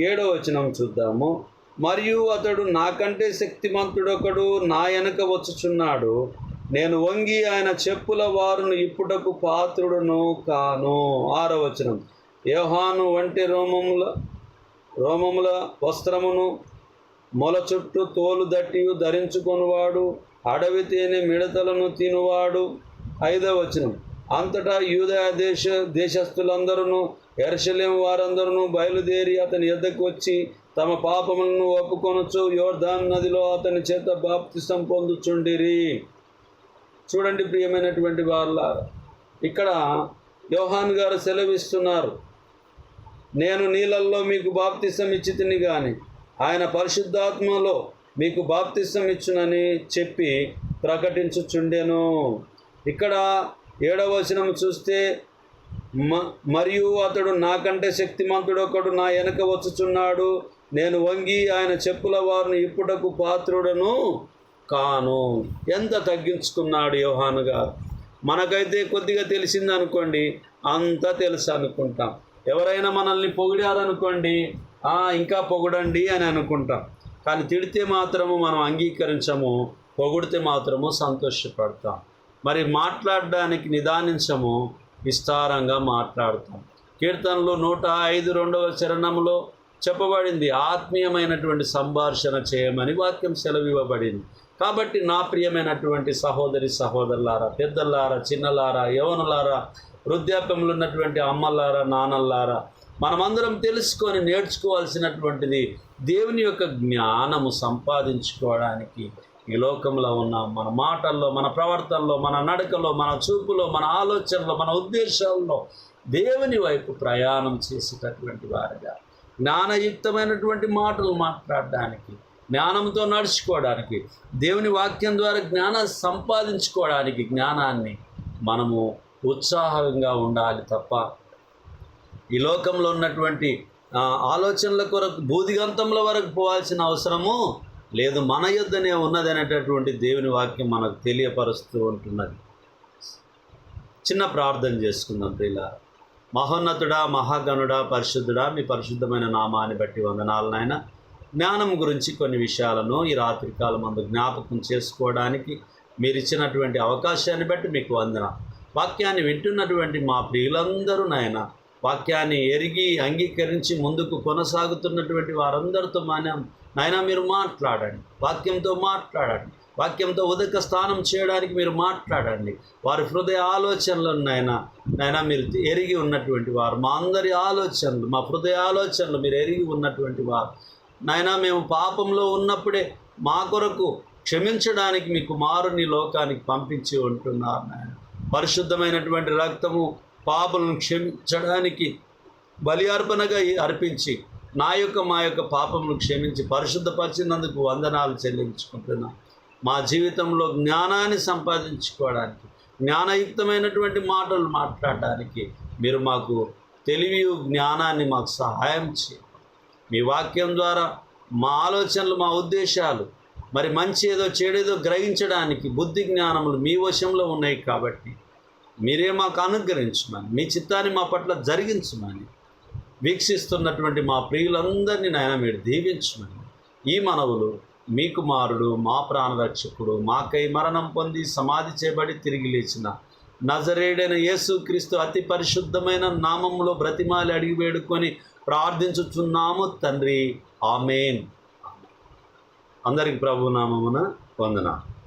ఏడో వచనం చూద్దాము. మరియు అతడు నాకంటే శక్తిమంతుడొకడు నా వెనక వచ్చుచున్నాడు. నేను వంగి ఆయన చెప్పుల వారును ఇప్పుటకు పాత్రుడును కాను. ఆరో వచనం. యోహాను వంటి రోమముల రోమముల వస్త్రమును మొల చుట్టూ తోలు దట్టియు ధరించుకొనువాడు. అడవి తేనె మిడతలను తినువాడు. ఐదవ వచనం. అంతటా యూదయ దేశ దేశస్థులందరూ ఎర్షలేం వారందరూ బయలుదేరి అతని ఎద్దకు వచ్చి తమ పాపములను ఒప్పుకొనొచ్చు. యోర్ధాన్ నదిలో అతని చేత బాప్తిసం పొందుచుండిరి. చూడండి ప్రియమైనటువంటి వాళ్ళ ఇక్కడ యోహాన్ గారు సెలవిస్తున్నారు. నేను నీళ్ళల్లో మీకు బాప్తిసం ఇచ్చి తిని కానీ ఆయన పరిశుద్ధాత్మలో మీకు బాప్తిసం ఇచ్చునని చెప్పి ప్రకటించుచుండెను. ఇక్కడ ఏడవ వచనం చూస్తే మరియు అతడు నాకంటే శక్తిమంతుడు ఒకడు నా వెనక వచ్చుచున్నాడు. నేను వంగి ఆయన చెప్పుల వారిని ఇప్పుటకు పాత్రుడను కాను. ఎంత తగ్గించుకున్నాడు యోహాను గారు? మనకైతే కొద్దిగా తెలిసింది అనుకోండి అంతా తెలుసు అనుకుంటాం ఎవరైనా మనల్ని పొగిడారనుకోండి ఇంకా పొగడండి అని అనుకుంటాం. కానీ తిడితే మాత్రము మనం అంగీకరించము పొగిడితే మాత్రము సంతోషపడతాం. మరి మాట్లాడడానికి నిదానించము విస్తారంగా మాట్లాడతాం. కీర్తనలు నూట ఐదు రెండవ చరణంలో చెప్పబడింది ఆత్మీయమైనటువంటి సంభాషణ చేయమని వాక్యం సెలవివ్వబడింది. కాబట్టి నా ప్రియమైనటువంటి సహోదరి సహోదరులారా పెద్దలారా చిన్నలారా యవనులారా వృద్ధాప్యంలో ఉన్నటువంటి అమ్మలారా నాన్నలారా మనమందరం తెలుసుకొని నేర్చుకోవాల్సినటువంటిది దేవుని యొక్క జ్ఞానము సంపాదించుకోవడానికి ఈ లోకంలో ఉన్న మన మాటల్లో మన ప్రవర్తనలో మన నడకలో మన చూపులో మన ఆలోచనలో మన ఉద్దేశాల్లో దేవుని వైపు ప్రయాణం చేసేటటువంటి వారిగా జ్ఞానయుక్తమైనటువంటి మాటలు మాట్లాడడానికి జ్ఞానంతో నడుచుకోవడానికి దేవుని వాక్యం ద్వారా జ్ఞానం సంపాదించుకోవడానికి జ్ఞానాన్ని మనము ఉత్సాహంగా ఉండాలి తప్ప ఈ లోకంలో ఉన్నటువంటి ఆలోచనల కొరకు బూదిగంతంలో వరకు పోవాల్సిన అవసరము లేదు మన యొద్దనే ఉన్నది అనేటటువంటి దేవుని వాక్యం మనకు తెలియపరుస్తూ ఉంటున్నది. చిన్న ప్రార్థన చేసుకుందాం ప్రియుల మహోన్నతుడా మహాగణుడా పరిశుద్ధుడా మీ పరిశుద్ధమైన నామాన్ని బట్టి వందనాలు నాయన. జ్ఞానం గురించి కొన్ని విషయాలను ఈ రాత్రి కాలం అందు జ్ఞాపకం చేసుకోవడానికి మీరు ఇచ్చినటువంటి అవకాశాన్ని బట్టి మీకు వందన వాక్యాన్ని వింటున్నటువంటి మా ప్రియులందరూ నాయన వాక్యాన్ని ఎరిగి అంగీకరించి ముందుకు కొనసాగుతున్నటువంటి వారందరితో మన నాయన మీరు మాట్లాడండి. వాక్యంతో మాట్లాడండి. వాక్యంతో ఉదక స్నానం చేయడానికి మీరు మాట్లాడండి. వారి హృదయ ఆలోచనలు నాయన. నాయన మీరు ఎరిగి ఉన్నటువంటి వారు. మా అందరి ఆలోచనలు మా హృదయ ఆలోచనలు మీరు ఎరిగి ఉన్నటువంటి వారు. నాయన మేము పాపంలో ఉన్నప్పుడే మా కొరకు క్షమించడానికి మీ కుమారుని లోకానికి పంపించి ఉంటున్నారు నాయన. పరిశుద్ధమైనటువంటి రక్తము పాపలను క్షమించడానికి బలి అర్పణగా అర్పించి నా యొక్క మా యొక్క పాపమును క్షమించి పరిశుద్ధపరిచినందుకు వందనాలు చెల్లించుకుంటున్నా. మా జీవితంలో జ్ఞానాన్ని సంపాదించుకోవడానికి జ్ఞానయుక్తమైనటువంటి మాటలు మాట్లాడడానికి మీరు మాకు తెలివి జ్ఞానాన్ని మాకు సహాయం చేయండి. మీ వాక్యం ద్వారా మా ఆలోచనలు మా ఉద్దేశాలు మరి మంచి ఏదో చెడేదో గ్రహించడానికి బుద్ధి జ్ఞానములు మీ వశంలో ఉన్నాయి కాబట్టి మీరే మాకు అనుగ్రహించమని మీ చిత్తాన్ని మా పట్ల జరిగించమని వీక్షిస్తున్నటువంటి మా ప్రియులందరినీ నాయన మీరు దీవించమని. ఈ మనవులు మీ కుమారుడు మా ప్రాణరక్షకుడు మాకై మరణం పొంది సమాధి చేయబడి తిరిగి లేచిన నజరేడైన యేసుక్రీస్తు అతి పరిశుద్ధమైన నామములో బ్రతిమాలి అడిగి వేడుకొని ప్రార్థించుచున్నాము తండ్రి. ఆమెన్. అందరికి ప్రభు నామమున వందనాలు.